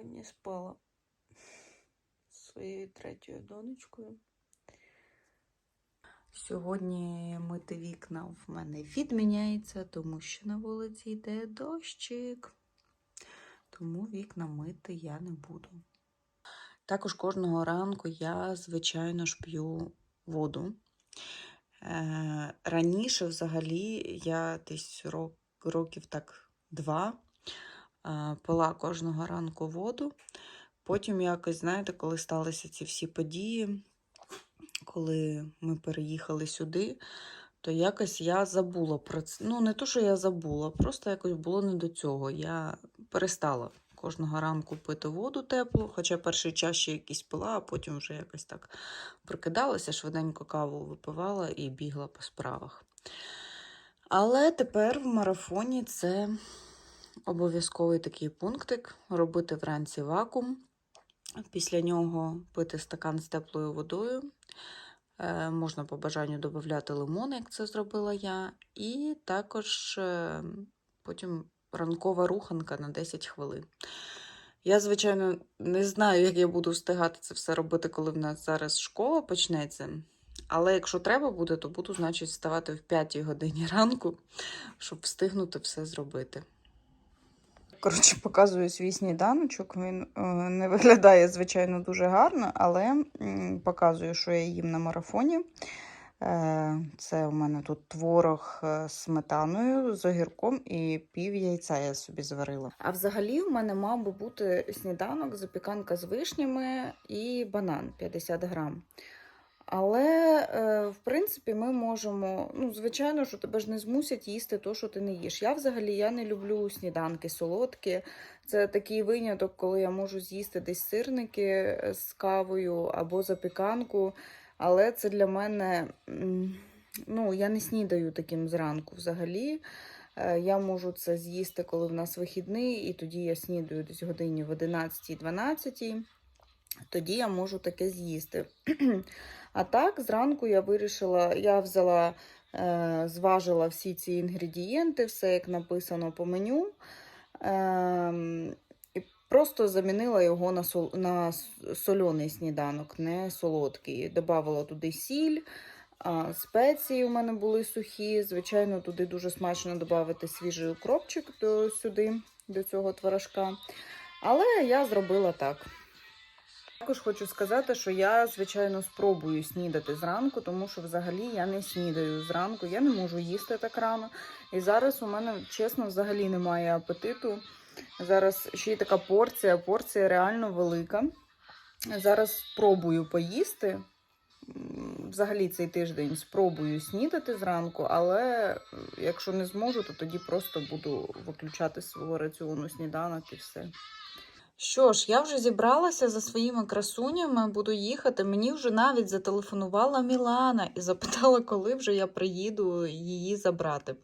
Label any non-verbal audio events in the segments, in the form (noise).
сьогодні спала з своєю третьою донечкою. Сьогодні мити вікна в мене відміняється, тому що на вулиці йде дощик. Тому вікна мити я не буду. Також кожного ранку я, звичайно ж, п'ю воду. Е, раніше, взагалі, я десь років так два пила кожного ранку воду. Потім якось, знаєте, коли сталися ці всі події, коли ми переїхали сюди, то якось я забула про це. Ну, не то, що я забула, просто якось було не до цього. Я перестала кожного ранку пити воду теплу, хоча перший час ще якийсь пила, а потім вже якось так прокидалася, швиденько каву випивала і бігла по справах. Але тепер в марафоні це обов'язковий такий пунктик робити вранці вакуум. Після нього пити стакан з теплою водою. Е, можна по бажанню додати лимон, як це зробила я. І також е, потім ранкова руханка на 10 хвилин. Я, звичайно, не знаю, як я буду встигати це все робити, коли в нас зараз школа почнеться. Але якщо треба буде, то буду, значить, вставати в 5 годині ранку, щоб встигнути все зробити. Коротше, показую свій сніданочок. Він е, не виглядає, звичайно, дуже гарно, але показую, що я їм на марафоні. Е, Це у мене тут творог е, з сметаною, з огірком і пів яйця я собі зварила. А взагалі у мене мав би бути сніданок, запіканка з вишнями і банан 50 грам. Але, е, в принципі, ми можемо. Ну, звичайно, що тебе ж не змусять їсти то, що ти не їш. Я взагалі я не люблю сніданки солодкі. Це такий виняток, коли я можу з'їсти десь сирники е, з кавою або запіканку. Але це для мене, ну, я не снідаю таким зранку взагалі. Е, Я можу це з'їсти, коли в нас вихідний, і тоді я снідаю десь годині в 11-12. Тоді я можу таке з'їсти. (clears throat) А так, зранку я вирішила, я взяла, е, зважила всі ці інгредієнти, все як написано по меню. Ем, і просто замінила його на, сол, на с- сольоний сніданок, не солодкий. Добавила туди сіль, спеції у мене були сухі. Звичайно, туди дуже смачно додати свіжий укропчик до, сюди, до цього творожка. Але я зробила так. Також хочу сказати, що я, звичайно, спробую снідати зранку, тому що взагалі я не снідаю зранку, я не можу їсти так рано. І зараз у мене, чесно, взагалі немає апетиту. Зараз ще й така порція, порція реально велика. Зараз спробую поїсти. Взагалі цей тиждень спробую снідати зранку, але е, якщо не зможу, то тоді просто буду виключати з свого раціону сніданок і все. Що ж, я вже зібралася за своїми красунями, буду їхати. Мені вже навіть зателефонувала Мілана і запитала, коли вже я приїду її забрати.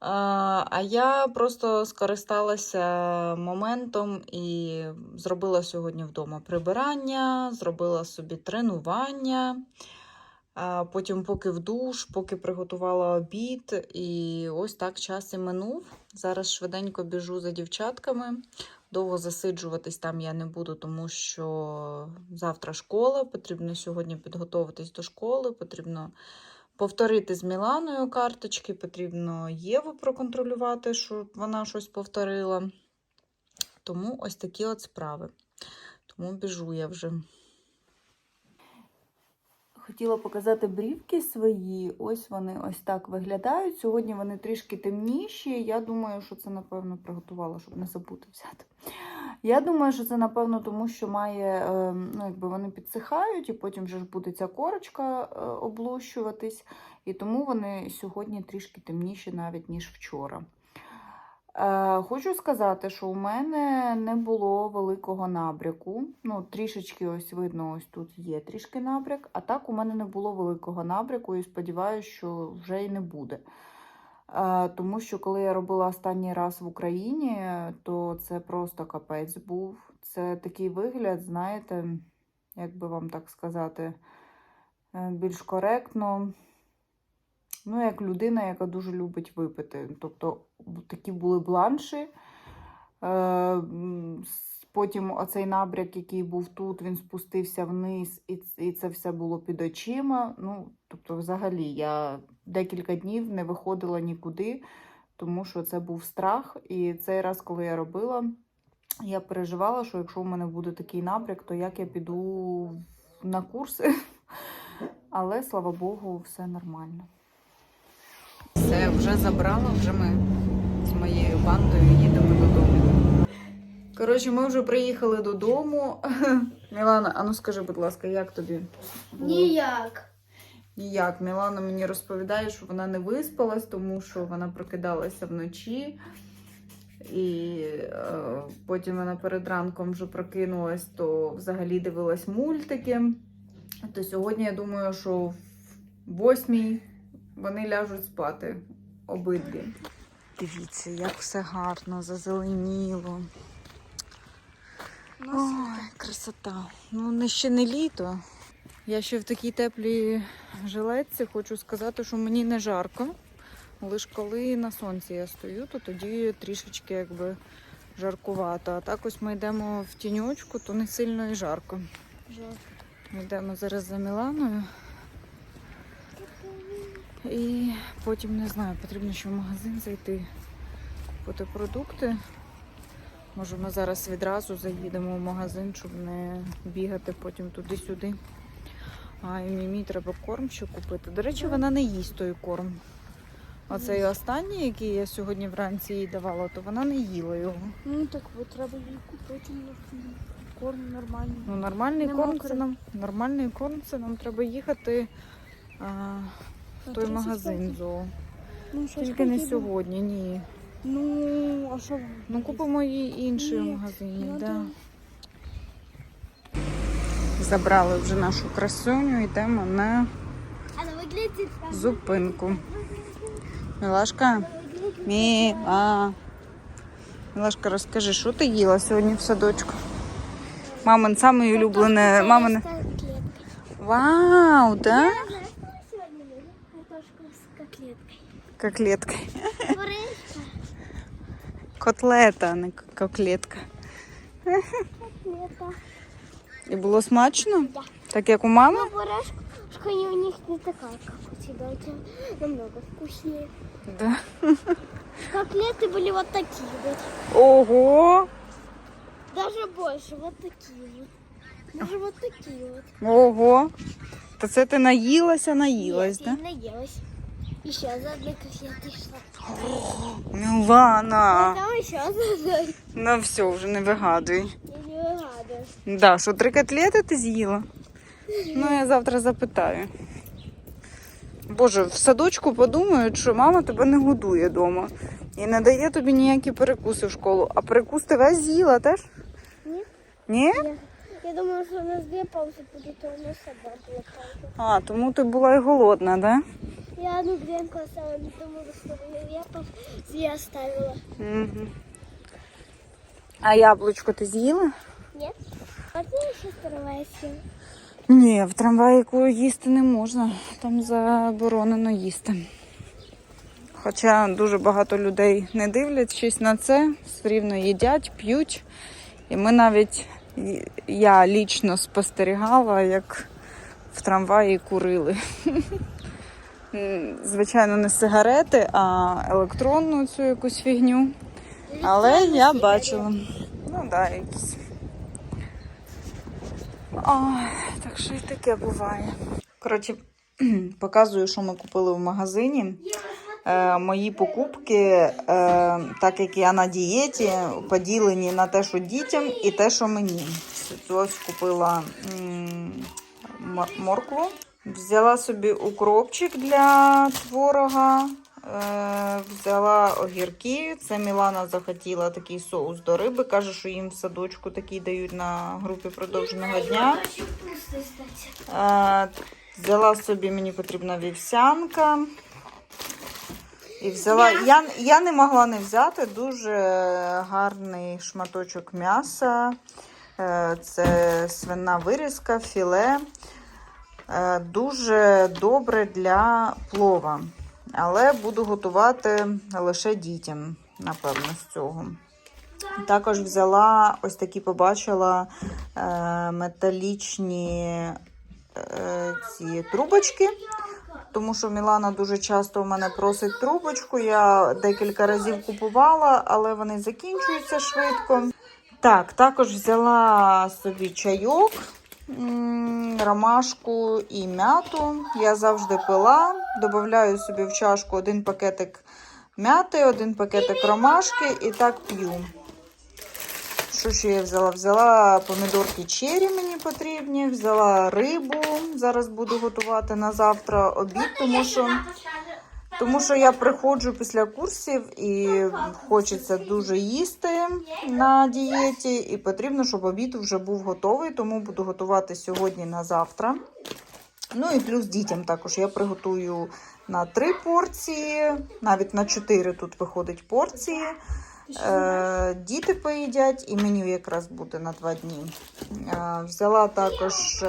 А, я просто скористалася моментом і зробила сьогодні вдома прибирання, зробила собі тренування. Потім, поки в душ, поки приготувала обід, і ось так час і минув. Зараз швиденько біжу за дівчатками. Довго засиджуватись там я не буду, тому що завтра школа, потрібно сьогодні підготуватись до школи, потрібно повторити з Міланою карточки, потрібно Єву проконтролювати, щоб вона щось повторила. Тому ось такі от справи. Тому біжу я вже. Хотіла показати брівки свої. Ось вони ось так виглядають. Сьогодні вони трішки темніші. Я думаю, що це, напевно, приготувала, щоб не забути взяти. Я думаю, що це, напевно, тому що має, е, ну, якби вони підсихають, і потім вже ж буде ця корочка е, облущуватись. І тому вони сьогодні трішки темніші навіть, ніж вчора. Е, Хочу сказати, що у мене не було великого набряку. Ну, трішечки ось видно, ось тут є трішки набряк, а так у мене не було великого набряку і сподіваюся, що вже й не буде. Е, Тому що коли я робила останній раз в Україні, то це просто капець був. Це такий вигляд, знаєте, як би вам так сказати, е, більш коректно. Ну, як людина, яка дуже любить випити. Тобто такі були бланші, Е, Потім оцей набряк, який був тут, він спустився вниз, і, і це все було під очима. Ну, тобто, взагалі, я декілька днів не виходила нікуди, тому що це був страх. І цей раз, коли я робила, я переживала, що якщо в мене буде такий набряк, то як я піду на курси. (laughs) Але слава Богу, все нормально. Все, вже забрала, вже ми з моєю бандою їдемо додому. Коротше, ми вже приїхали додому. (laughs) Мілана, а ну скажи, будь ласка, як тобі? було? Ніяк. Ніяк. Мілана мені розповідає, що вона не виспалась, тому що вона прокидалася вночі. І е, потім вона перед ранком вже прокинулась, то взагалі дивилась мультики. То сьогодні я думаю, що в восьмій вони ляжуть спати обидві. Дивіться, як все гарно, зазеленіло. Ой, красота. Ну, не ще не літо. Я ще в такій теплій жилетці хочу сказати, що мені не жарко. Лише коли на сонці я стою, то тоді трішечки якби жаркувато. А так ось ми йдемо в тіньочку, то не сильно і жарко. Ми йдемо зараз за Міланою. І потім не знаю, потрібно ще в магазин зайти, купити продукти. Може, ми зараз відразу заїдемо в магазин, щоб не бігати потім туди-сюди. А і мімі треба корм ще купити. До речі, вона не їсть той корм. Оцей останній, який я сьогодні вранці їй давала, то вона не їла його. Ну так от треба їй купити ну, корм нормальний. Ну, нормальний Не корм це нам нормальний корм це нам треба їхати а, в той магазин зоо. Ну, Тільки не сьогодні, ні. Ну, а що? Ну купимо їй інший в Ні, магазині. ну, да. Забрали вже нашу красуню, йдемо на Она выглядит зупинку. Мілашка, Міла. Мілашка, розкажи, що ти їла сьогодні в садочку? Мамин самий улюблене. Мамин... Вау, да? Котлетка. Котлета, а не к- котлетка. Котлета. І було смачно? Да. Так як у мами? Ну, фрешка у них не такая, как у тебя. У тебя намного вкуснее. Да. Котлеты были вот такие вот. Ого! Даже больше, вот такие вот. Даже вот такие вот. Ого! То це ти наїлася, наїлась, Нет, да? я наелась. Еще за одной котлетой шла. Мілана! Там еще за одной. Ну все, вже не вигадуй. Я не вигадую. Да, що три котлети ти з'їла? Ну, я завтра запитаю. Боже, в садочку подумають, що мама тебе не годує вдома і не дає тобі ніякі перекуси в школу. А перекус ти весь з'їла теж? Ні. Ні? Я, я думала, что у нас две паузы будет, а у нас одна была пауза. А, тому ти була і голодна, да? Я одну гренку оставила, не думала, что я, я оставила. Угу. А яблучко ти з'їла? Нет? А ты еще вторая съела. Ні, в трамваїку їсти не можна. Там заборонено їсти. Хоча дуже багато людей не дивлячись на це, все рівно їдять, п'ють. І ми навіть, я лічно спостерігала, як в трамваї курили. (laughs) М, Звичайно, не сигарети, а електронну цю якусь фігню. Але Электронные я сигареты. бачила. Ну так, да, якісь. Ой, так що і таке буває. Коротше, (clears throat) показую, що ми купили в магазині. Е, мої покупки, е, так як я на дієті, поділені на те, що дітям, і те, що мені. Ось купила м, мор- моркву. Взяла собі укропчик для творога. Е, взяла огірки. Це Мілана захотіла такий соус до риби. Каже, що їм в садочку такий дають на групі продовженого дня. Е, взяла собі, мені потрібна вівсянка. І взяла. Я, я не могла не взяти дуже гарний шматочок м'яса. Е, Це свина вирізка, філе. Е, Дуже добре для плова. Але буду готувати лише дітям, напевно, з цього. Також взяла ось такі побачила е, металічні е, ці трубочки. Тому що Мілана дуже часто в мене просить трубочку. Я декілька разів купувала, але вони закінчуються швидко. Так, також взяла собі чайок, ромашку і м'яту. Я завжди пила. Додаю собі в чашку один пакетик м'яти, один пакетик ромашки і так п'ю. Що ще я взяла? Взяла помідорки чері мені потрібні, взяла рибу. Зараз буду готувати на завтра обід, тому що, тому що я приходжу після курсів і хочеться дуже їсти на дієті, і потрібно, щоб обід вже був готовий, тому буду готувати сьогодні на завтра. Ну і плюс дітям також я приготую на три порції, навіть на чотири тут виходить порції. Е, діти поїдять, і меню якраз буде на два дні. Е, взяла також е,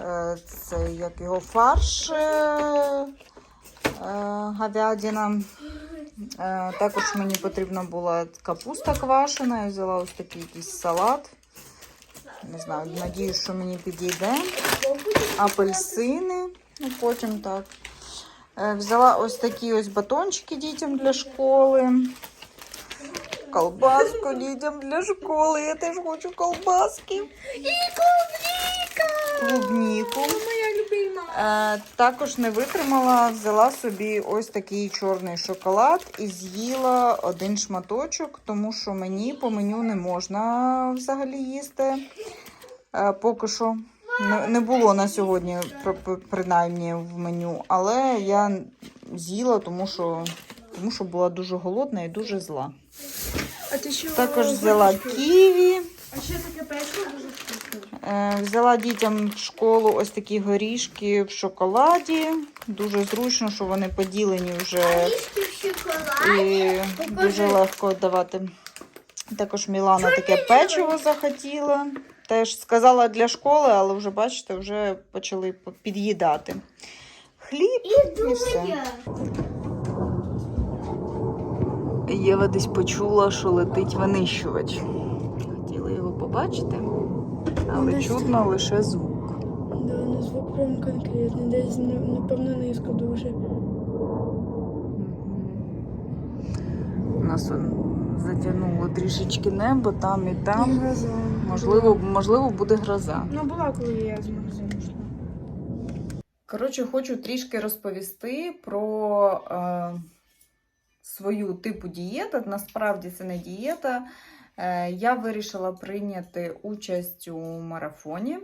е, як його фарш говядина. Е, також мені потрібна була капуста квашена. Я взяла ось такий якийсь салат. Не знаю, надіюсь, що мені підійде. Апельсини. Ну, потім так. Е, Взяла ось такі ось батончики дітям для школи. Колбаску дітям для школи. Я теж хочу колбаски. І клубніка! Клубніку. Моя любима. Е, також не витримала, взяла собі ось такий чорний шоколад і з'їла один шматочок, тому що мені по меню не можна взагалі їсти. Е, поки що не, було на сьогодні, при- при- принаймні в меню, але я з'їла, тому що, тому що була дуже голодна і дуже зла. А ти що? Також взяла ківі. А ще таке печиво дуже вкусне. Е, Взяла дітям в школу ось такі горішки в шоколаді. Дуже зручно, що вони поділені вже і дуже легко давати. Також Мілана таке печиво захотіла. Теж сказала для школи, але вже бачите, вже почали під'їдати. Хліб і все. Єва десь почула, що летить винищувач. Хотіла його побачити, але Десь. чутно лише звук. Да, ну звук прям конкретний. Десь, ну, напевно, низько дуже. У нас он затягнуло трішечки небо, там і там. Гроза. Можливо, можливо, буде гроза. Ну, була, коли я з магазину йшла. Коротше, хочу трішки розповісти про е, свою типу дієти. Насправді це не дієта. Е, я вирішила прийняти участь у марафоні.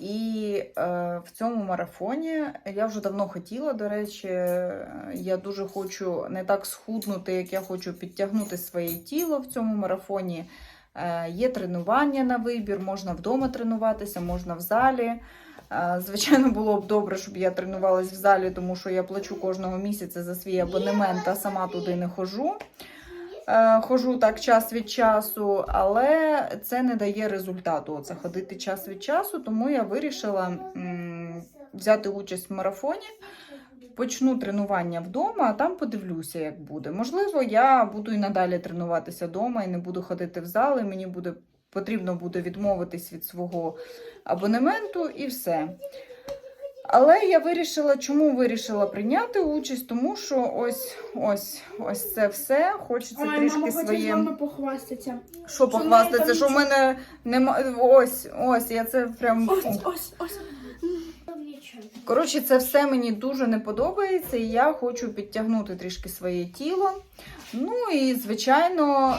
І е, в цьому марафоні я вже давно хотіла. До речі, е, я дуже хочу не так схуднути, як я хочу підтягнути своє тіло в цьому марафоні. Є тренування на вибір, можна вдома тренуватися, можна в залі. Звичайно, було б добре, щоб я тренувалась в залі, тому що я плачу кожного місяця за свій абонемент, а сама туди не ходжу. Е, Хожу так час від часу, але це не дає результату. Оце ходити час від часу, тому я вирішила взяти участь в марафоні. Почну тренування вдома, а там подивлюся, як буде. Можливо, я буду і надалі тренуватися вдома і не буду ходити в зал, і мені буде потрібно буде відмовитись від свого абонементу і все. Але я вирішила, чому вирішила прийняти участь, тому що ось ось ось це все. Хочеться Ой, трішки мама своє. вами похвастатися. Що похвастатися, що в мене нема. Ось, ось, я це прям. Ось, ось, ось. Коротше, це все мені дуже не подобається, і я хочу підтягнути трішки своє тіло. Ну і, звичайно,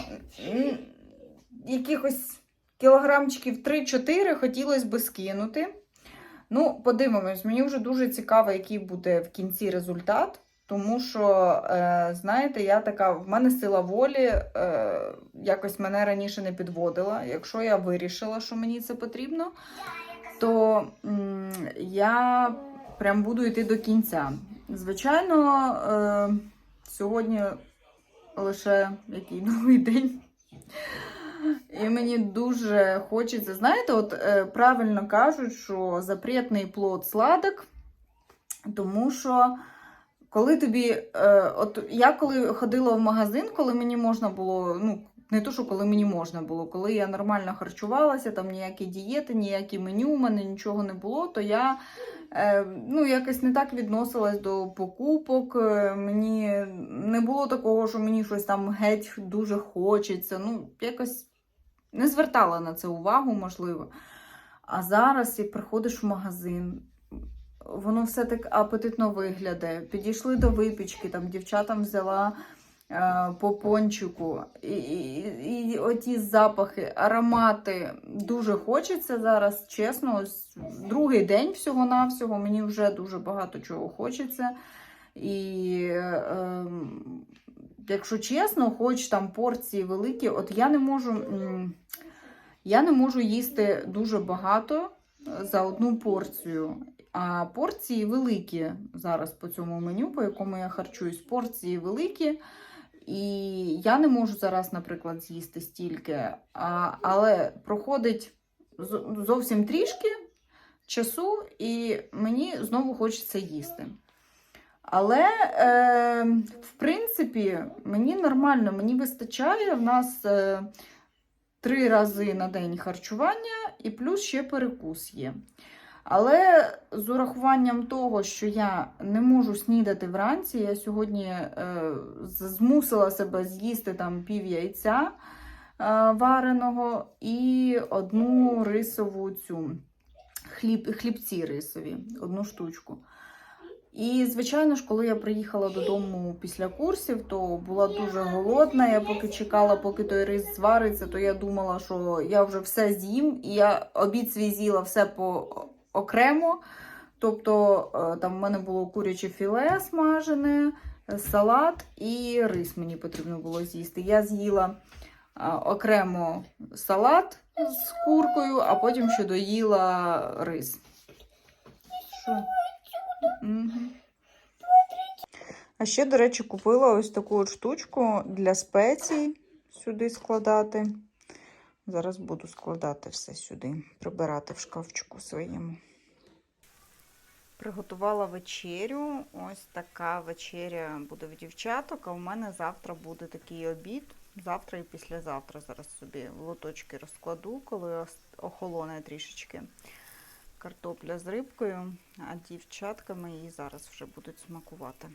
якихось кілограмчиків 3-4 хотілося би скинути. Ну, подивимось, мені вже дуже цікаво, який буде в кінці результат. Тому що, е, знаєте, я така, в мене сила волі е, якось мене раніше не підводила. Якщо я вирішила, що мені це потрібно, то я прям буду йти до кінця. Звичайно, е, сьогодні лише який (laughs) новий день. І мені дуже хочеться, знаєте, от е, правильно кажуть, що запретний плод сладок, тому що коли тобі, е, от я коли ходила в магазин, коли мені можна було, ну не то, що коли мені можна було, коли я нормально харчувалася, там ніякі дієти, ніякі меню, у мене нічого не було, то я е, ну, якось не так відносилась до покупок. Е, Мені не було такого, що мені щось там геть дуже хочеться. Ну, якось не звертала на це увагу, можливо. А зараз, як приходиш в магазин, воно все так апетитно виглядає. Підійшли до випічки, там дівчатам взяла е, по пончику. І, і, і оті запахи, аромати дуже хочеться зараз, чесно. Ось другий день всього-навсього, мені вже дуже багато чого хочеться. І е, ем, якщо чесно, хоч там порції великі, от я не можу. Я не можу їсти дуже багато е, за одну порцію. А порції великі зараз по цьому меню, по якому я харчуюсь, порції великі. І я не можу зараз, наприклад, з'їсти стільки. А, але проходить зовсім трішки часу, і мені знову хочеться їсти. Але, е, в принципі, мені нормально, мені вистачає. В нас е, три рази на день харчування і плюс ще перекус є. Але з урахуванням того, що я не можу снідати вранці, я сьогодні е, змусила себе з'їсти там пів яйця е, вареного і одну рисову цю хліб, хлібці рисові, одну штучку. І, звичайно ж, коли я приїхала додому після курсів, то була дуже голодна. Я поки чекала, поки той рис звариться, то я думала, що я вже все з'їм, і я обід свій з'їла все по окремо. Тобто е, там в мене було куряче філе смажене, е, салат і рис мені потрібно було з'їсти. Я з'їла е, окремо салат з куркою, а потім ще доїла рис. Що? А ще, до речі, купила ось таку от штучку для спецій сюди складати. Зараз буду складати все сюди, прибирати в шкафчику своєму. Приготувала вечерю. Ось така вечеря буде в дівчаток, а у мене завтра буде такий обід. Завтра і післязавтра. Зараз собі лоточки розкладу, коли охолоне трішечки картопля з рибкою, а дівчатка мої зараз вже будуть смакувати.